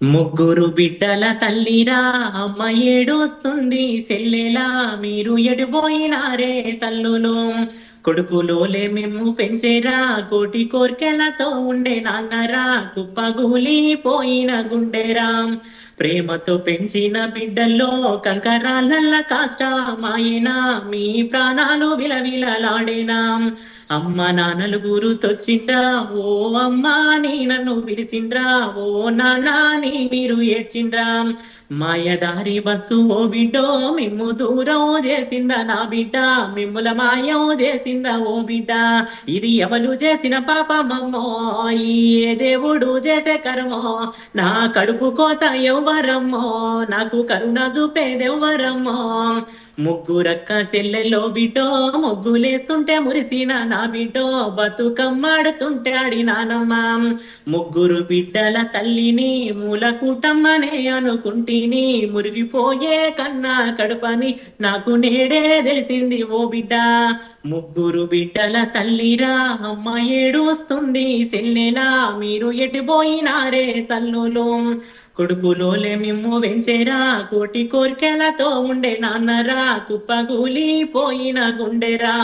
ముగ్గురు బిడ్డల తల్లిరా అమ్మ ఏడొస్తుంది సెల్లెలా మీరు ఎడిపోయినారే తల్లులు? కొడుకులోలే మేము పెంచేరా? కోటి కోర్కెలతో ఉండే నాన్నరా? కుప్పగూలి పోయిన గుండెరా? ప్రేమతో పెంచిన బిడ్డల్లో కంకరాలల్ల కాష్టమాయినా మీ ప్రాణాలు విలవిలలాడేనా? అమ్మ నాన్నలు గురుతొచ్చిండ్రా? ఓ అమ్మా నీ నన్ను పిలిచిండ్రా ఓ నాన్న నీ మీరు ఏడ్చిండ్రా? మాయదారి బస్సు ఓ బిడ్డో మిమ్ము దూరం చేసిందా నా బిడ్డ? మిమ్ముల మాయం చేసిందా ఓ బిడ్డ? ఇది ఎవరు చేసిన పాపమమ్మో? ఈ ఏ దేవుడు చేసే కర్మో? నా కడుపు కోత ఎవ్వరమ్మో నాకు కరుణ చూపేదెవ్వరమ్మో? ముగ్గురక్క సెల్లెల్లో బిడ్డో ముగ్గులేస్తుంటే మురిసిన నా బిడ్డో బతుకమ్మాడుతుంటే ఆడినానమ్మ ముగ్గురు బిడ్డల తల్లిని మూల కూటమ్మనే అనుకుంటిని మురిగిపోయే కన్నా కడుపని నాకు నేడే తెలిసింది ఓ బిడ్డ. ముగ్గురు బిడ్డల తల్లిరా అమ్మ ఏడుస్తుంది సెల్లెలా మీరు ఎటుపోయినారే తల్లులు. కొడుకులోలే మిమ్ము వెంచెరా? కోటి కోర్కెలతో ఉండే నాన్నరా? కుప్పగూలి పోయిన గుండెరా?